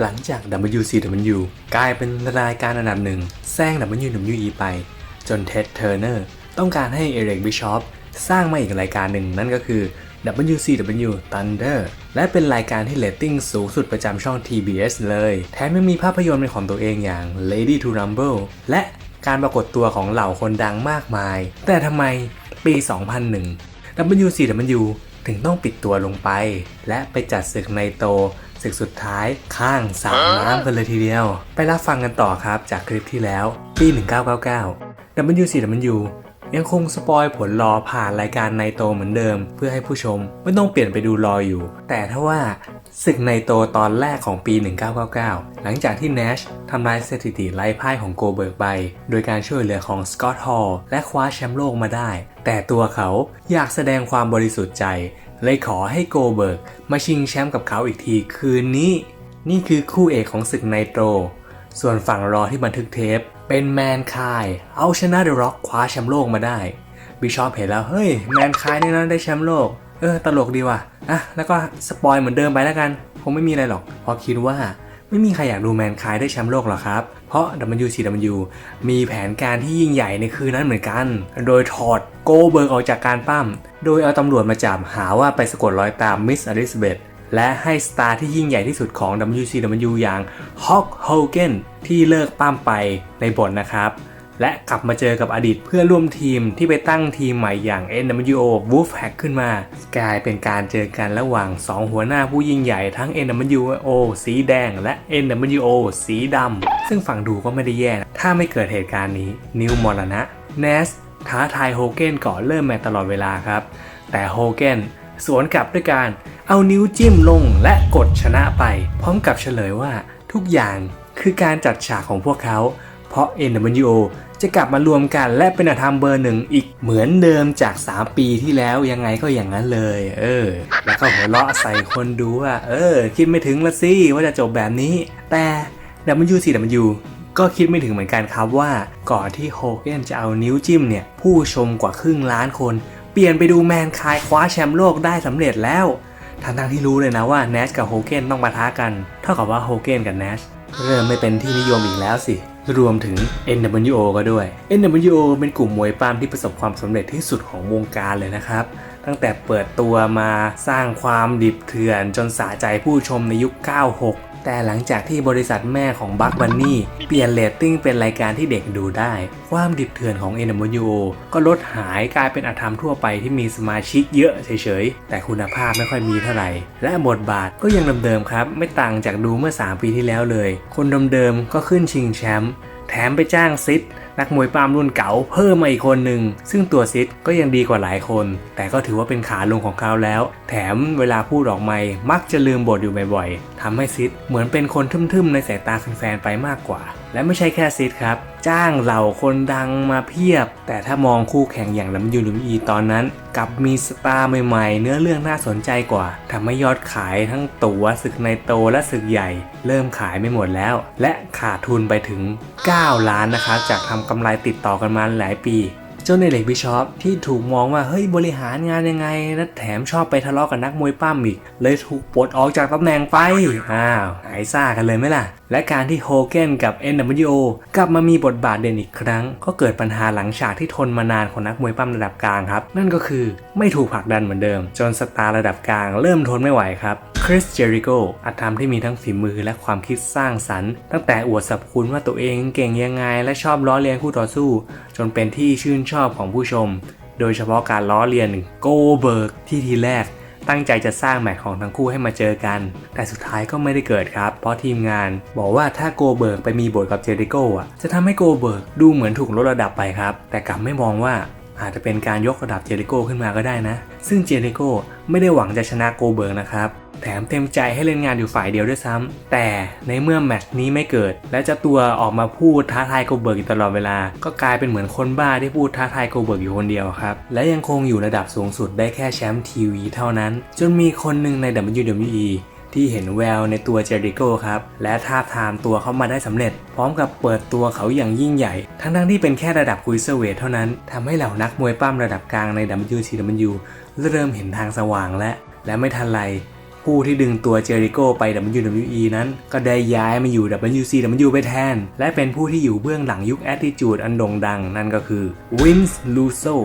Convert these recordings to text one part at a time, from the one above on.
หลังจาก WCW กลายเป็นรายการอันดับหนึ่งแซง WWE ไป จนเท็ดเทอร์เนอร์ต้องการให้เอเริกบิชอปสร้างมาอีกรายการหนึ่งนั่นก็คือ WCW Thunder และเป็นรายการที่เรตติ้งสูงสุดประจำช่อง TBS เลย แถมยังมีภาพยนตร์เป็นของตัวเองอย่าง Lady to Rumble และการปรากฏตัวของเหล่าคนดังมากมาย แต่ทำไมปี 2001 WCW ถึงต้องปิดตัวลงไป และไปจัดศึกในโต ศึกสุดท้ายข้างสามน้ำกันเลยทีเดียว ไปรับฟังกันต่อครับจากคลิปที่แล้ว ปี 1999 WCW ยังคงสปอยผลรอผ่านรายการในโตเหมือนเดิม เพื่อให้ผู้ชมไม่ต้องเปลี่ยนไปดูรออยู่ แต่ถ้าว่าศึกในโตตอนแรกของปี 1999 หลังจากที่ Nash ทำลายสถิติไร้พ่ายของโกเบิร์กไป โดยการช่วยเหลือของสกอตต์ฮอลและคว้าแชมป์โลกมาได้ แต่ตัวเขาอยากแสดงความบริสุทธิ์ใจ เลยขอให้โกเบิร์กมาชิงแชมป์กับเขาอีกทีคืนนี้ นี่คือคู่เอกของศึกไนโตร ส่วนฝั่งรอที่บันทึกเทป เป็นแมนคายเอาชนะเดอะร็อกคว้าแชมป์โลกมาได้ บิชอปเห็นแล้ว เฮ้ย แมนคายนี่นะได้แชมป์โลก เออ ตลกดีว่ะอะแล้วก็สปอยเหมือนเดิมไปแล้วกัน คงไม่มีอะไรหรอก พอคิดว่า ไม่มีใครอยากดูแมนคายได้แชมป์โลกหรอกครับ เพราะ WCW มีแผนการที่ยิ่งใหญ่ในคืนนั้นเหมือนกัน โดยถอดโกเบิร์กออกจากการปั้ม โดยเอาตำรวจมาจับหาว่าไปสะกดรอยตามมิสอลิซาเบธและให้สตาร์ที่ยิ่งใหญ่ที่สุดของ WCW อย่างฮอกโฮเกนที่เลิกปั้มไปในบทนะครับ และกลับมาเจอกับอดีตเพื่อนร่วมทีมที่ไปตั้งทีมใหม่อย่าง NWO Wolfpack ขึ้นมา กลายเป็นการเจอกันระหว่าง 2 หัวหน้าผู้ยิ่งใหญ่ทั้ง NWO สีแดง และ NWO สีดำ ซึ่งฝั่งดูก็ไม่ได้แย่ ถ้าไม่เกิดเหตุการณ์นี้ นิวมรณะ Nash ท้าทายโฮเกนก่อนเริ่มแมตตลอดเวลาครับ แต่โฮเกนสวนกลับด้วยการเอานิ้วจิ้มลงและกดชนะไป พร้อมกับเฉลยว่าทุกอย่างคือการจัดฉากของพวกเขา เพราะ NWO จะกลับมารวมกันและเป็นอธรรมเบอร์หนึ่งอีกเหมือนเดิมจาก 3 ปีที่แล้วยังไงก็อย่างนั้นเลย เออ แล้วก็หัวเราะใส่คนดูว่าเออ คิดไม่ถึงละสิว่าจะจบแบบนี้ แต่ WCW ก็คิดไม่ถึงเหมือนกันครับว่า ก่อนที่โฮเกนจะเอานิ้วจิ้มเนี่ย ผู้ชมกว่าครึ่งล้านคน เปลี่ยนไปดูแมนคายคว้าแชมป์โลกได้สำเร็จแล้วทั้งทที่รู้เลยนะว่า Nash กับโฮเกนต้องมาท้ากัน เท่ากับว่าโฮเกนกับ Nash เริ่มไม่เป็นที่นิยมอีกแล้วสิ รวมถึง NWO ก็ด้วย NWO เป็นกลุ่มมวยปล้ำที่ประสบความสำเร็จที่สุดของวงการเลยนะครับ ตั้งแต่เปิดตัวมาสร้างความดิบเถื่อนจนสะใจผู้ชมในยุค 96 แต่หลังจากที่บริษัทแม่ของบัคบันนี่เปลี่ยนเลตติ้งเป็นรายการที่เด็กดูได้ ความดิบเถื่อนของ NWO ก็ลดหายกลายเป็นอาธรรมทั่วไปที่มีสมาชิกเยอะเฉยๆ แต่คุณภาพไม่ค่อยมีเท่าไหร่ และบทบาทก็ยังเดิมๆครับ ไม่ต่างจากดูเมื่อ 3 ปีที่แล้วเลย คนเดิมๆก็ขึ้นชิงแชมป์แถมไปจ้างซิด นักมวยปล้ำรุ่นเก่าเพิ่มมาอีกคนหนึ่ง ซึ่งตัวซิดก็ยังดีกว่าหลายคน แต่ก็ถือว่าเป็นขาลงของเขาแล้ว แถมเวลาพูดออกไม่มักจะลืมบทอยู่บ่อยๆทำให้ซิดเหมือนเป็นคนทึมๆ ในสายตาแฟนๆไปมากกว่า และไม่ใช่แค่ซิดครับ จ้างเหล่าคนดังมาเพียบ แต่ถ้ามองคู่แข่งอย่างลำยูลุมอีตอนนั้นกลับมีสตาร์ใหม่ๆ เนื้อเรื่องน่าสนใจกว่าทำให้ยอดขายทั้งตั๋วศึกในโตและศึกใหญ่ เริ่มขายไม่หมดแล้ว และขาดทุนไปถึง 9 ล้านนะครับจากทำกำไรติดต่อกันมาหลายปีเจ้าในเล็กบิชอปที่ถูกมองว่าเฮ้ยบริหารงานยังไงและแถมชอบไปทะเลาะกับนักมวยปั้มอีก เลยถูกปลดออกจากตำแหน่งไปอ้าวหายซ่ากันเลยไหมล่ะและการที่โฮเกนกับ NWO กลับมามีบทบาทเด่นอีกครั้ง ก็เกิดปัญหาหลังฉากที่ทนมานานของนักมวยปั้มระดับกลางครับ นั่นก็คือไม่ถูกผลักดันเหมือนเดิม จนสตาร์ระดับกลางเริ่มทนไม่ไหวครับคริสเจริโกอาจทำที่มีทั้งฝีมือและความคิดสร้างสรรค์ ตั้งแต่อวดสรรพคุณว่าตัวเองเก่งยังไง และชอบล้อเลียนคู่ต่อสู้ จนเป็นที่ชื่นชอบของผู้ชม โดยเฉพาะการล้อเลียนโกเบิร์กที่ทีแรก ตั้งใจจะสร้างแมตช์ของทั้งคู่ให้มาเจอกัน แต่สุดท้ายก็ไม่ได้เกิดครับ เพราะทีมงาน บอกว่าถ้าโกเบิร์กไปมีบทกับเจริโกอะจะทำให้โกเบิร์กดูเหมือนถูกลดระดับไปครับ แต่กลับไม่มองว่าอาจจะเป็นการยกระดับเจริโก้ขึ้นมาก็ได้นะ ซึ่งเจริโก้ไม่ได้หวังจะชนะโกเบิร์กนะครับ แถมเต็มใจให้เล่นงานอยู่ฝ่ายเดียวด้วยซ้ำแต่ในเมื่อแมตช์นี้ไม่เกิด และเจ้าตัวออกมาพูดท้าทายโกเบิร์กอยู่ตลอดเวลา ก็กลายเป็นเหมือนคนบ้าที่พูดท้าทายโกเบิร์กอยู่คนเดียวครับ และยังคงอยู่ระดับสูงสุดได้แค่แชมป์ทีวีเท่านั้น จนมีคนหนึ่งใน WWE ที่เห็นแววในตัวเจริโกครับ และท้าทามตัวเขามาได้สำเร็จ พร้อมกับเปิดตัวเขาอย่างยิ่งใหญ่ ทั้งๆที่เป็นแค่ระดับคุยเซเวทเท่านั้นทำให้เหล่านักมวยปั้มระดับกลางใน WCW เริ่มเห็นทางสว่างและ และไม่ทันไร ผู้ที่ดึงตัวเจอริโกไป WWE นั้น ก็ได้ย้ายมาอยู่ WCW ไปแทน และเป็นผู้ที่อยู่เบื้องหลังยุค Attitude อันโด่งดัง นั่นก็คือ Vince Russo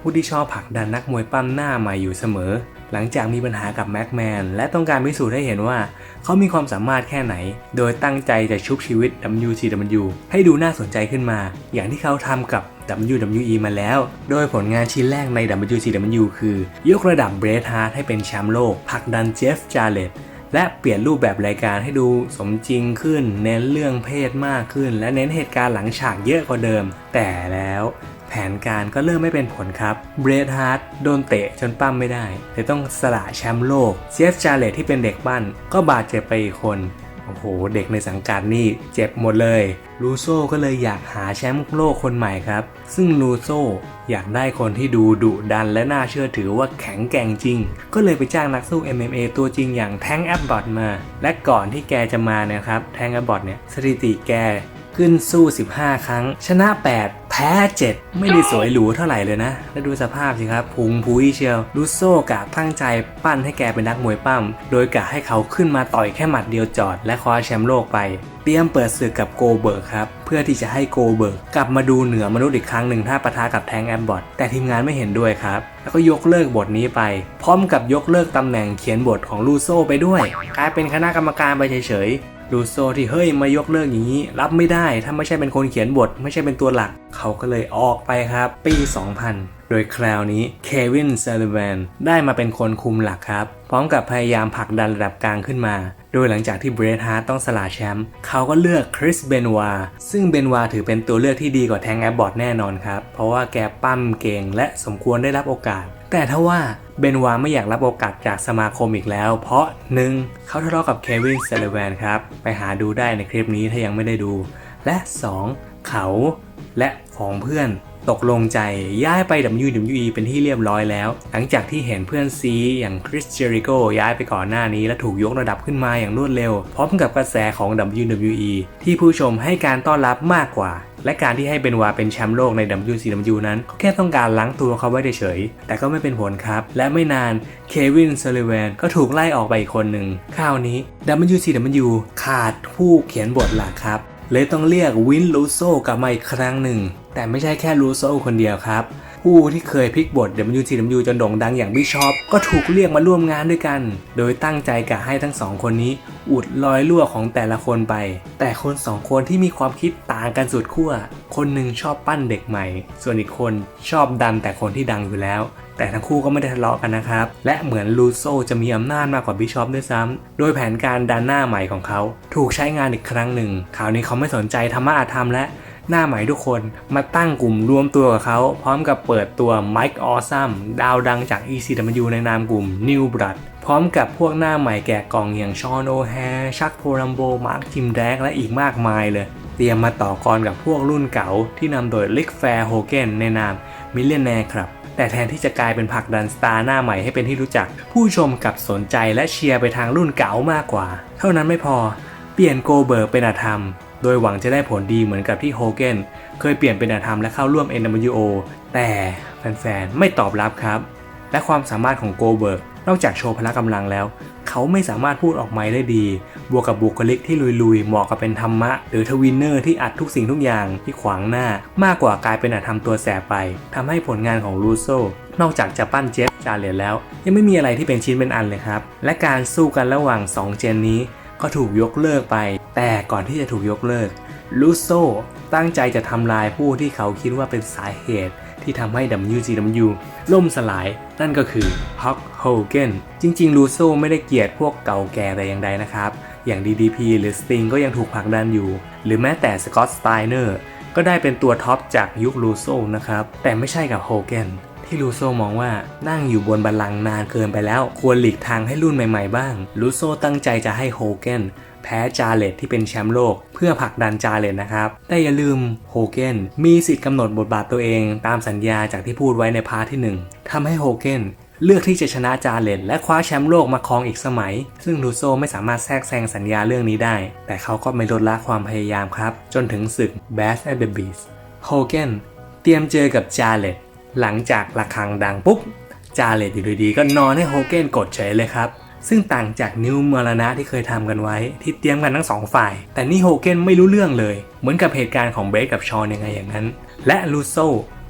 ผู้ที่ชอบผลักดันนักมวยปั้มหน้าใหม่อยู่เสมอ หลังจากมีปัญหากับแม็กแมนและต้องการพิสูจน์ให้เห็นว่าเขามีความสามารถแค่ไหน โดยตั้งใจจะชุบชีวิต WCW ให้ดูน่าสนใจขึ้นมา อย่างที่เขาทำกับ WWE มาแล้ว โดยผลงานชิ้นแรกใน WCW คือ ยกระดับเบรดฮาร์ดให้เป็นแชมป์โลกผลักดันเจฟจาเลตและเปลี่ยนรูปแบบรายการให้ดูสมจริงขึ้น เน้นเรื่องเพศมากขึ้น และเน้นเหตุการณ์หลังฉากเยอะกว่าเดิม แต่แล้ว แผนการก็เริ่มไม่เป็นผลครับ เบรดฮาร์ดโดนเตะจนปั้มไม่ได้เลยต้องสละแชมป์โลกเจฟจาเลตที่เป็นเด็กบ้านก็บาดเจ็บไปอีกคน โอ้โห เด็กในสังกัดนี่เจ็บหมดเลย ลูโซ่ก็เลยอยากหาแชมป์โลกคนใหม่ครับ ซึ่งลูโซ่อยากได้คนที่ดูดุดันและน่าเชื่อถือว่าแข็งแกร่งจริง ก็เลยไปจ้างนักสู้ MMA ตัวจริงอย่างแทงแอบบอทมา และก่อนที่แกจะมาเนะครับ แทงแอบบอทเนี่ยสถิติแกขึ้นสู้ 15 ครั้ง ชนะ 8 แพ้7ไม่ได้สวยหรูเท่าไหร่เลยนะ แล้วดูสภาพสิครับพุงพุยเชียวลูโซ่กะตั้งใจปั้นให้แกเป็นนักมวยปั้ม โดยกะให้เขาขึ้นมาต่อยแค่หมัดเดียวจอด และคว้าแชมป์โลกไปเตรียมเปิดศึกกับโกเบิร์กครับ เพื่อที่จะให้โกเบิร์กกลับมาดูเหนือมนุษย์อีกครั้งหนึ่งถ้าปะทะกับแทงแอมบอทแต่ทีมงานไม่เห็นด้วยครับ แล้วก็ยกเลิกบทนี้ไป พร้อมกับยกเลิกตำแหน่งเขียนบทของลูโซ่ไปด้วย กลายเป็นคณะกรรมการไปเฉย ๆลูโซที่เฮ้ยมายกเลิกอย่างนี้ รับไม่ได้ถ้าไม่ใช่เป็นคนเขียนบท ไม่ใช่เป็นตัวหลัก เขาก็เลยออกไปครับ ปี 2000 โดยคราวนี้เควินเซลแวนได้มาเป็นคนคุมหลักครับ พร้อมกับพยายามผลักดันระดับกลางขึ้นมา โดยหลังจากที่เบรดฮาร์ตต้องสละแชมป์เขาก็เลือกคริสเบนวาซึ่งเบนวาถือเป็นตัวเลือกที่ดีกว่าแทงแอบบอทแน่นอนครับ เพราะว่าแกปั้มเก่งและสมควรได้รับโอกาส แต่ถ้าว่าเบนวาไม่อยากรับโอกาสจากสมาคมอีกแล้ว เพราะ 1. เขาทะเลาะกับเควินเซเลแวนครับ ไปหาดูได้ในคลิปนี้ถ้ายังไม่ได้ดู และ 2. เขาและของเพื่อนตกลงใจย้ายไป WWE เป็นที่เรียบร้อยแล้ว หลังจากที่เห็นเพื่อนซีอย่างคริสเจริโกย้ายไปก่อนหน้านี้และถูกยกระดับขึ้นมาอย่างรวดเร็ว พร้อมกับกระแสของ WWE ที่ผู้ชมให้การต้อนรับมากกว่า และการที่ให้เบนวาเป็นแชมป์โลกใน WCW นั้นก็แค่ต้องการล้างตัวเขาไว้เฉยๆแต่ก็ไม่เป็นผลครับ และไม่นานเควินเซเลแวนก็ถูกไล่ออกไปอีกคนหนึ่งคราวนี้ WCW ขาดผู้เขียนบทหลักครับ เลยต้องเรียกวินลูโซกลับมาอีกครั้งหนึ่ง แต่ไม่ใช่แค่ลูโซคนเดียวครับ ผู้ที่เคยพลิกบท WCW จนโด่งดังอย่างบิชอปก็ถูกเรียกมาร่วมงานด้วยกัน โดยตั้งใจกะให้ทั้งสองคนนี้ อุดรอยรั่วของแต่ละคนไป แต่คนสองคนที่มีความคิดต่างกันสุดขั้ว คนหนึ่งชอบปั้นเด็กใหม่ ส่วนอีกคนชอบดันแต่คนที่ดังอยู่แล้ว แต่ทั้งคู่ก็ไม่ได้ทะเลาะกันนะครับ และเหมือนลูโซจะมีอำนาจมากกว่าบิชอปด้วยซ้ำโดยแผนการดันหน้าใหม่ของเขา ถูกใช้งานอีกครั้งหนึ่งคราวนี้เขาไม่สนใจธรรมะอาธรรมและหน้าใหม่ทุกคนมาตั้งกลุ่มรวมตัวกับเขา พร้อมกับเปิดตัวไมค์ออซัมดาวดังจาก ECW ในนามกลุ่ม New Blood พร้อมกับพวกหน้าใหม่แก่กล่องอย่างชอนโอแฮชักโพลัมโบ มาร์คจิมแดกและอีกมากมายเลย เตรียมมาต่อกรกับพวกรุ่นเก่าที่นำโดยลิกแฟร์โฮเกนในนามมิเลนแนร์ครับ แต่แทนที่จะกลายเป็นผักดันสตาร์หน้าใหม่ให้เป็นที่รู้จัก ผู้ชมกับสนใจและเชียร์ไปทางรุ่นเก่ามากกว่า เท่านั้นไม่พอ เปลี่ยนโกเบิร์กเป็นอาธรรม โดยหวังจะได้ผลดีเหมือนกับที่โฮเกนเคยเปลี่ยนเป็นอาธรรมและเข้าร่วม NWO แต่แฟนๆ ไม่ตอบรับครับ และความสามารถของโกเบิร์ก นอกจากโชว์พละกำลังแล้ว เขาไม่สามารถพูดออกไม้ได้ดี บวกกับบุคลิกที่ลุยๆ เหมาะกับเป็นธรรมะ หรือทวินเนอร์ที่อัดทุกสิ่งทุกอย่างที่ขวางหน้า มากกว่ากลายเป็นอาธรรมตัวแสบไปทำให้ผลงานของลูโซนอกจากจะปั้นเจฟจาเลนแล้ว ยังไม่มีอะไรที่เป็นชิ้นเป็นอันเลยครับ และการสู้กันระหว่าง 2 เจนนี้ ก็ถูกยกเลิกไป แต่ก่อนที่จะถูกยกเลิกลูโซตั้งใจจะทำลายผู้ที่เขาคิดว่าเป็นสาเหตุ ที่ทำให้ WCW ล่มสลาย นั่นก็คือ Hulk Hogan จริง ๆ ลูโซไม่ได้เกลียดพวกเก่าแก่แต่อย่างใดนะครับ อย่าง DDP หรือ Sting ก็ยังถูกผลักดันอยู่ หรือแม้แต่ Scott Steiner ก็ได้เป็นตัวท็อปจากยุคลูโซนะครับ แต่ไม่ใช่กับโฮเกนที่ลูโซมองว่านั่งอยู่บนบัลลังก์นานเกินไปแล้ว ควรหลีกทางให้รุ่นใหม่ๆบ้าง ลูโซตั้งใจจะให้โฮเกน พ้จาเลตที่เป็นแชมป์โลก เพื่อผลักดันจาเลตนะครับ แต่อย่าลืมโฮเกนมีสิทธิ์กำหนดบทบาทตัวเองตามสัญญาจากที่พูดไว้ในพาร์ทที่ 1ทำให้โฮเกนเลือกที่จะชนะจาเลตและคว้าแชมป์โลกมาครองอีกสมัย ซึ่งลูโซไม่สามารถแทรกแซงสัญญาเรื่องนี้ได้ แต่เขาก็ไม่ลดละความพยายามครับ จนถึงศึก Bash at the Beach โฮเกนเตรียมเจอกับจาเลตหลังจากระฆังดังปุ๊บจาเลตอยู่ดีๆก็นอนให้โฮเกนกดเฉยเลยครับ ซึ่งต่างจากนิวมรณะที่เคยทำกันไว้ที่เตรียมกันทั้งสองฝ่าย แต่นี่โฮเกนไม่รู้เรื่องเลย เหมือนกับเหตุการณ์ของเบรกกับชอนยังไงอย่างนั้น และลูโซ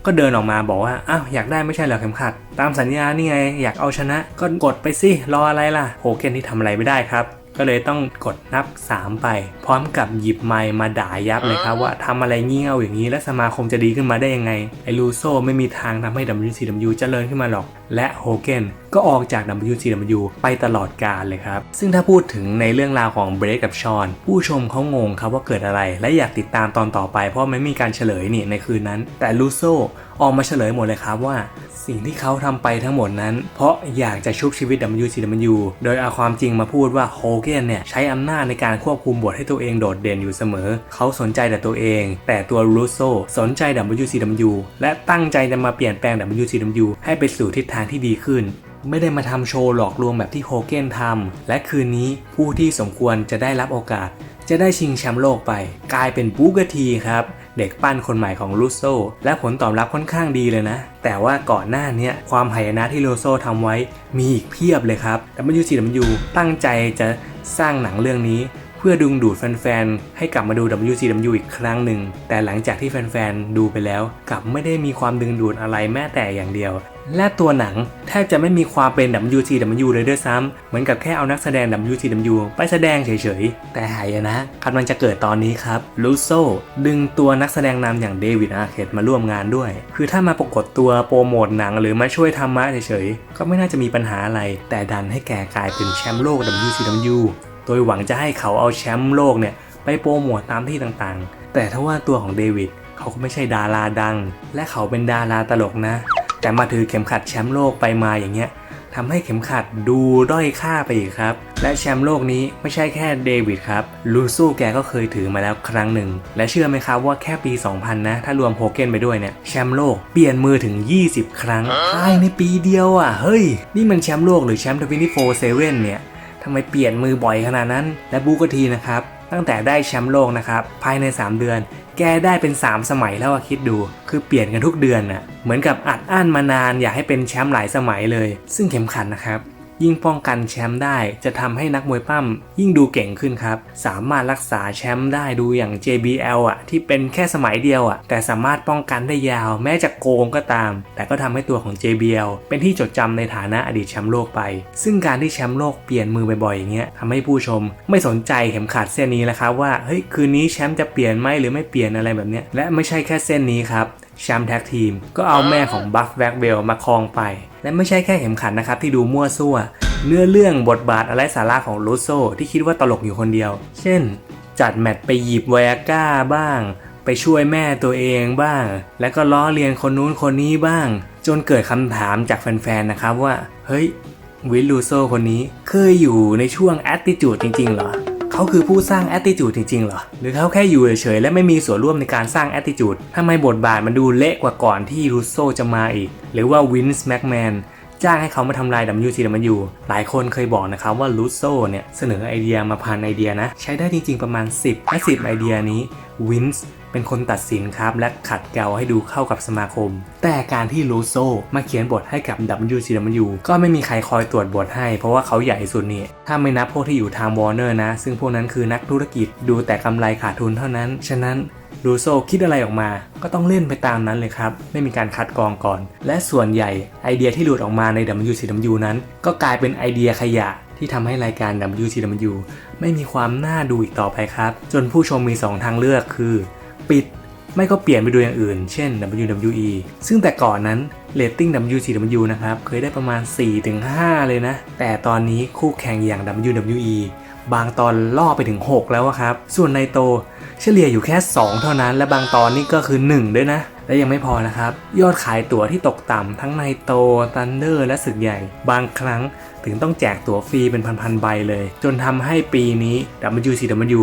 ก็เดินออกมาบอกว่า อ้าว อยากได้ไม่ใช่เหรอเข็มขัด ตามสัญญานี่ไง อยากเอาชนะ ก็กดไปสิ รออะไรล่ะ โฮเกนที่ทำอะไรไม่ได้ครับ ก็เลยต้องกดนับ 3 ไป พร้อมกับหยิบไมค์มาด่ายับเลยครับ ว่าทำอะไรเงี้ยวอย่างนี้ และสมาคมจะดีขึ้นมาได้ยังไง ไอ้ลูโซไม่มีทางทำให้ WCW เจริญขึ้นมาหรอก และโฮเกนก็ออกจาก WCW ไปตลอดกาลเลยครับ ซึ่งถ้าพูดถึงในเรื่องราวของเบรกกับชอน ผู้ชมเขางงครับว่าเกิดอะไร และอยากติดตามตอนต่อไปเพราะไม่มีการเฉลยนี่ในคืนนั้น แต่ลูโซออกมาเฉลยหมดเลยครับว่า สิ่งที่เขาทำไปทั้งหมดนั้น เพราะอยากจะชุบชีวิต WCW โดยเอาความจริงมาพูดว่าโฮเกนเนี่ยใช้อำนาจในการควบคุมบทให้ตัวเองโดดเด่นอยู่เสมอ เขาสนใจแต่ตัวเอง แต่ตัวรูโซสนใจ WCW และตั้งใจจะมาเปลี่ยนแปลง WCW ให้ไปสู่ทิศทางที่ดีขึ้น ไม่ได้มาทำโชว์หลอกลวงแบบที่โฮเกนทำและคืนนี้ผู้ที่สมควรจะได้รับโอกาส จะได้ชิงแชมป์โลกไป กลายเป็นบูกทีครับเด็กปั้นคนใหม่ของลูโซและผลตอบรับค่อนข้างดีเลยนะ แต่ว่าก่อนหน้านี้ความหายนะที่ลูโซทำไว้มีอีกเพียบเลยครับ WCW ตั้งใจจะสร้างหนังเรื่องนี้ เพื่อดึงดูดแฟนๆ ให้กลับมาดู WCW อีกครั้งหนึ่ง แต่หลังจากที่แฟนๆ ดูไปแล้ว กลับไม่ได้มีความดึงดูดอะไรแม้แต่อย่างเดียว และตัวหนังแทบจะไม่มีความเป็น WCW เลยด้วยซ้ำเหมือนกับแค่เอานักแสดง WCW ไปแสดงเฉยๆ แต่หายนะกำลังจะเกิดตอนนี้ครับลูโซดึงตัวนักแสดงนำอย่างเดวิดอาร์เคดมาร่วมงานด้วย คือถ้ามาปรากฏตัวโปรโมทหนังหรือมาช่วยทำมะเฉยๆ ก็ไม่น่าจะมีปัญหาอะไร แต่ดันให้แกกลายเป็นแชมป์โลก WCW โดยหวังจะให้เขาเอาแชมป์โลกเนี่ยไปโปรโมทตามที่ต่างๆ แต่ถ้าว่าตัวของเดวิดเขาก็ไม่ใช่ดาราดัง และเขาเป็นดาราตลกนะ แต่มาถือเข็มขัดแชมป์โลกไปมาอย่างเงี้ยทำให้เข็มขัดดูด้อยค่าไปอีกครับ และแชมป์โลกนี้ไม่ใช่แค่เดวิดครับ ลูซูแกก็เคยถือมาแล้วครั้งหนึ่ง และเชื่อไหมครับว่าแค่ปี 2000 นะ ถ้ารวมโฮเกนไปด้วยเนี่ย แชมป์โลกเปลี่ยนมือถึง 20 ครั้งภายในปีเดียวอะ เฮ้ย นี่มันแชมป์โลกหรือแชมป์ทวินีโฟเซเว่นเนี่ยทำไมเปลี่ยนมือบ่อยขนาดนั้น และบูกทีนะครับตั้งแต่ได้แชมป์โลกนะครับภายใน 3 เดือน แกได้เป็น 3 สมัยแล้วอะคิดดู คือเปลี่ยนกันทุกเดือนน่ะเหมือนกับอัดอั้นมานานอยากให้เป็นแชมป์หลายสมัยเลย ซึ่งเข็มขัดนะครับ ยิ่งป้องกันแชมป์ได้จะทำให้นักมวยปั้มยิ่งดูเก่งขึ้นครับ สามารถรักษาแชมป์ได้ดูอย่าง JBL อะที่เป็นแค่สมัยเดียวอะแต่สามารถป้องกันได้ยาว แม้จะโกงก็ตาม แต่ก็ทำให้ตัวของ JBL เป็นที่จดจำในฐานะอดีตแชมป์โลกไป ซึ่งการที่แชมป์โลกเปลี่ยนมือบ่อยๆอย่างเงี้ยทำให้ผู้ชม ไม่สนใจเข็มขัดเส้นนี้แล้วครับว่าเฮ้ยคืนนี้แชมป์จะเปลี่ยนไหมหรือไม่เปลี่ยนอะไรแบบเนี้ยและไม่ใช่แค่เส้นนี้ครับ แชมป์แท็กทีม ก็เอาแม่ของบัฟแว็กเบลมาครองไป และไม่ใช่แค่เข็มขัดนะครับที่ดูมั่วซั่ว เนื้อเรื่องบทบาทอะไรสาระของลูโซที่คิดว่าตลกอยู่คนเดียว เช่น จัดแมตช์ไปหยิบไวอาก้าบ้าง ไปช่วยแม่ตัวเองบ้าง แล้วก็ล้อเลียนคนนู้นคนนี้บ้าง จนเกิดคำถามจากแฟนๆนะครับว่า เฮ้ยวิลลูโซคนนี้เคยอยู่ในช่วงแอ t ติจูดจริงๆเหรอ เขาคือผู้สร้างแอตติจูดจริงๆเหรอ หรือเขาแค่อยู่เฉยๆและไม่มีส่วนร่วมในการสร้างแอตติจูดทำไมบทบาทมันดูเละกว่าก่อนที่รูโซจะมาอีก หรือว่าวินส์แม็กแมน จ้างให้เขามาทำลาย WCW หลายคนเคยบอกนะครับว่าลูโซเนี่ยเสนอไอเดียมาพันไอเดียนะ ใช้ได้จริงๆประมาณ 10และ10 ไอเดียนี้วินส์เป็นคนตัดสินครับ และขัดเกลาให้ดูเข้ากับสมาคม แต่การที่ลูโซมาเขียนบทให้กับ WCW ก็ไม่มีใครคอยตรวจบทให้ เพราะว่าเขาใหญ่สุดนี่ ถ้าไม่นับพวกที่อยู่ทางวอร์เนอร์นะ ซึ่งพวกนั้นคือนักธุรกิจดูแต่กำไรขาดทุนเท่านั้น ฉะนั้น รูโซคิดอะไรออกมา ก็ต้องเล่นไปตามนั้นเลยครับ ไม่มีการคัดกรองก่อน และส่วนใหญ่ไอเดียที่หลุดออกมาใน WCW นั้น ก็กลายเป็นไอเดียขยะที่ทำให้รายการ WCW ไม่มีความน่าดูอีกต่อไปครับ จนผู้ชมมี 2 ทางเลือกคือ ปิดไม่ก็เปลี่ยนไปดูอย่างอื่น เช่น WWE ซึ่งแต่ก่อนนั้นเรตติ้ง WCW นะครับ เคยได้ประมาณ 4-5 เลยนะ แต่ตอนนี้คู่แข่งอย่าง WWE บางตอนล่อไปถึง 6 แล้วครับ ส่วนในโต เฉลี่ยอยู่แค่ 2 เท่านั้น และบางตอนนี่ก็คือ 1 ด้วยนะ และยังไม่พอนะครับ ยอดขายตั๋วที่ตกต่ำทั้งในโตตันเดอร์ และศึกใหญ่ บางครั้งถึงต้องแจกตั๋วฟรีเป็นพันๆใบเลย จนทำให้ปีนี้ WCW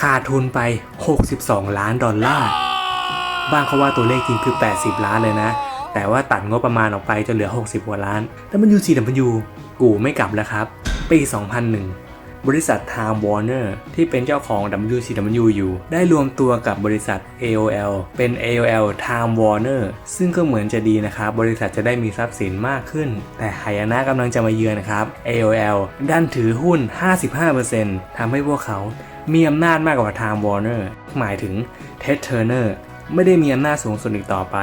ขาดทุนไป 62 ล้านดอลลาร์บางเขาว่าตัวเลขจริงคือ 80 ล้านเลยนะ แต่ว่าตัดงบประมาณออกไปจนเหลือ 60กว่าล้าน WCW กูไม่กลับแล้วครับ ปี 2001 บริษัท Time Warner ที่เป็นเจ้าของ WCW อยู่ ได้รวมตัวกับบริษัท AOL เป็น AOL Time Warner ซึ่งก็เหมือนจะดีนะครับ บริษัทจะได้มีทรัพย์สินมากขึ้น แต่หายนะกำลังจะมาเยือนนะครับ AOL ดันถือหุ้น 55%ทำให้พวกเขา มีอำนาจมากกว่า Time Warner หมายถึง Ted Turner ไม่ได้มีอำนาจสูงสุดอีกต่อไป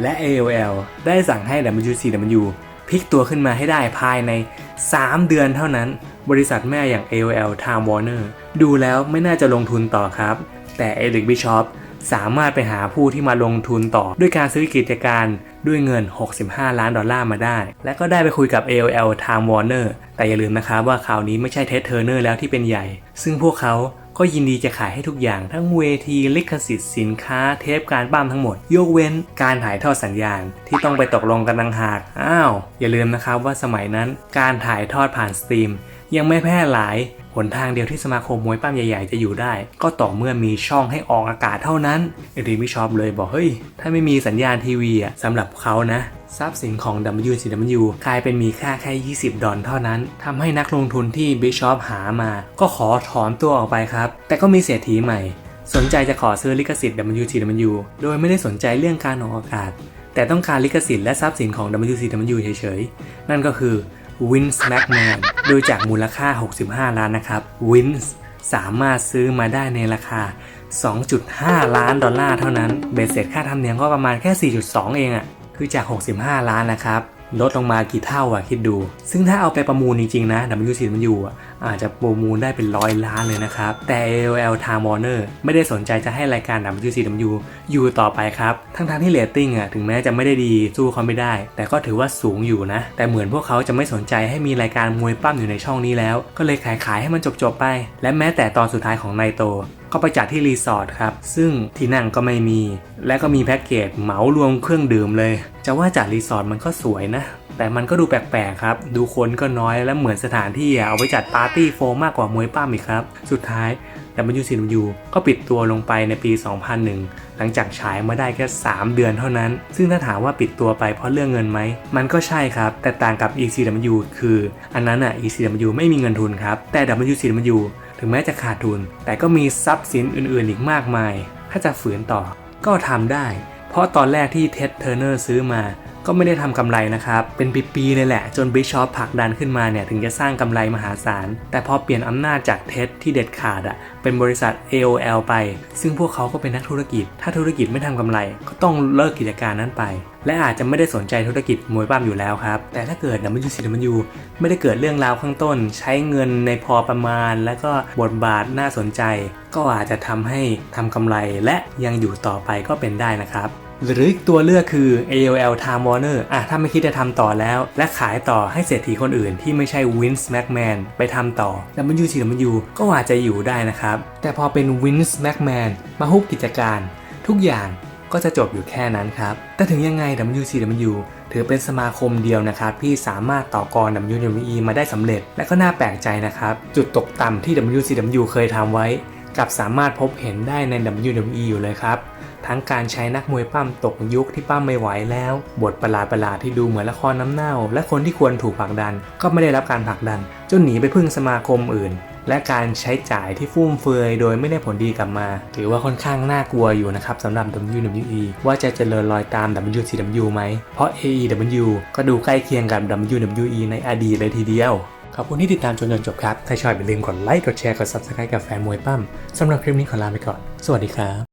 และ AOL ได้สั่งให้ WCW พลิกตัวขึ้นมาให้ได้ภายใน 3 เดือนเท่านั้น บริษัทแม่อย่าง AOL Time Warner ดูแล้วไม่น่าจะลงทุนต่อครับ แต่เอริกบิชอปสามารถไปหาผู้ที่มาลงทุนต่อ ด้วยการซื้อกิจการด้วยเงิน 65 ล้านดอลลาร์มาได้ และก็ได้ไปคุยกับ AOL Time Warner แต่อย่าลืมนะครับว่าคราวนี้ไม่ใช่เท็ดเทอร์เนอร์แล้วที่เป็นใหญ่ ซึ่งพวกเขาก็ยินดีจะขายให้ทุกอย่างทั้งเวทีลิขสิทธิ์สินค้าเทปการบ้านทั้งหมด ยกเว้นการถ่ายทอดสัญญาณ ที่ต้องไปตกลงกันต่างหาก อ้าว อย่าลืมนะครับว่าสมัยนั้นการถ่ายทอดผ่านสตรีม ยังไม่แพร่หลาย หนทางเดียวที่สมาคมมวยปั้มใหญ่ๆ จะอยู่ได้ ก็ต่อเมื่อมีช่องให้ออกอากาศเท่านั้นเอริมิชอปเลยบอกเฮ้ย ถ้าไม่มีสัญญาณทีวีอะสำหรับเขานะทรัพย์สินของ WCW กลายเป็นมีค่าแค่ 20 ดอลเท่านั้นทำให้นักลงทุนที่บิชอปหามา ก็ขอถอนตัวออกไปครับ แต่ก็มีเศรษฐีใหม่ สนใจจะขอซื้อลิขสิทธิ์ WCW โดยไม่ได้สนใจเรื่องการออกอากาศ แต่ต้องการลิขสิทธิ์และทรัพย์สินของ WCW เฉยๆ นั่นก็คือ Vince McMahon โดยจากมูลค่า 65 ล้านนะครับ Vince สามารถซื้อมาได้ในราคา 2.5 ล้านดอลลาร์เท่านั้น เบสเสร็จค่าธรรมเนียมก็ประมาณแค่ 4.2 เองอะ่ะ คือจาก 65 ล้านนะครับ ลดลงมากี่เท่าอะคิดดู ซึ่งถ้าเอาไปประมูลจริงๆนะ WCW อะอาจจะประมูลได้เป็นร้อยล้านเลยนะครับ แต่ AOL Time Warner ไม่ได้สนใจจะให้รายการ WCW อยู่ต่อไปครับทั้งๆที่เรตติ้งอะถึงแม้จะไม่ได้ดีสู้เขาไม่ได้ แต่ก็ถือว่าสูงอยู่นะ แต่เหมือนพวกเขาจะไม่สนใจให้มีรายการมวยปั้มอยู่ในช่องนี้แล้ว ก็เลยขายขายให้มันจบๆไป และแม้แต่ตอนสุดท้ายของไนโต ก็ไปจัดที่รีสอร์ทครับ ซึ่งที่นั่งก็ไม่มี และก็มีแพ็กเกจเหมารวมเครื่องดื่มเลย จะว่าจัดรีสอร์ทมันก็สวยนะ แต่มันก็ดูแปลกๆครับ ดูคนก็น้อยและเหมือนสถานที่เอาไว้จัดปาร์ตี้โฟมมากกว่ามวยป้ามอีกครับ สุดท้าย WCW ก็ปิดตัวลงไปในปี 2001 หลังจากฉายมาได้แค่ 3 เดือนเท่านั้น ซึ่งถ้าถามว่าปิดตัวไปเพราะเรื่องเงินไหม มันก็ใช่ครับ แต่ต่างกับ ECW คือ อันนั้นอะ ECW ไม่มีเงินทุนครับ แต่ WCW ถึงแม้จะขาดทุน แต่ก็มีทรัพย์สินอื่นๆอีกมากมาย ถ้าจะฝืนต่อก็ทำได้ เพราะตอนแรกที่เท็ดเทอร์เนอร์ซื้อมา ก็ไม่ได้ทำกำไรนะครับ เป็นปีๆเลยแหละ จนบิชอปผลักดันขึ้นมาเนี่ย ถึงจะสร้างกำไรมหาศาล แต่พอเปลี่ยนอำนาจจากเท็ดที่เด็ดขาดอะเป็นบริษัท AOL ไป ซึ่งพวกเขาก็เป็นนักธุรกิจ ถ้าธุรกิจไม่ทำกำไร ก็ต้องเลิกกิจการนั้นไป และอาจจะไม่ได้สนใจธุรกิจมวยปั้มอยู่แล้วครับ แต่ถ้าเกิด WCW ไม่ได้เกิดเรื่องราวข้างต้น ใช้เงินในพอประมาณ และก็บทบาทน่าสนใจ ก็อาจจะทำให้ทำกำไรและยังอยู่ต่อไปก็เป็นได้นะครับ หรืออีกตัวเลือกคือ AOL Time Warner อะถ้าไม่คิดจะทำต่อแล้ว และขายต่อให้เศรษฐีคนอื่นที่ไม่ใช่ Vince McMahon ไปทำต่อ WCW ก็อาจจะอยู่ได้นะครับ แต่พอเป็น Vince McMahon มาฮุบกิจการ ทุกอย่างก็จะจบอยู่แค่นั้นครับ แต่ถึงยังไง WCW ถือเป็นสมาคมเดียวนะครับที่สามารถต่อกร WWE มาได้สำเร็จ และก็น่าแปลกใจนะครับ จุดตกต่ำที่ WCW เคยทำไว้ กับสามารถพบเห็นได้ใน WWE อยู่เลยครับ ทั้งการใช้นักมวยปั้มตกยุคที่ปั้มไม่ไหวแล้ว บทประหลาดประหลาดๆที่ดูเหมือนละครน้ำเน่า และคนที่ควรถูกผลักดัน ก็ไม่ได้รับการผลักดัน จนหนีไปพึ่งสมาคมอื่น และการใช้จ่ายที่ฟุ่มเฟือยโดยไม่ได้ผลดีกลับมา ถือว่าค่อนข้างน่ากลัวอยู่นะครับสำหรับ WWE ว่าจะเจริญรอยตาม WCW ไหม เพราะ AEW ก็ดูใกล้เคียงกับ WWE ในอดีตเลยทีเดียวขอบคุณที่ติดตามจนจนจบครับ ถ้าชอบอย่าลืมกดไลค์ กดแชร์ กด Subscribe กับแฟนมวยปั้ม สำหรับคลิปนี้ขอลาไปก่อน สวัสดีครับ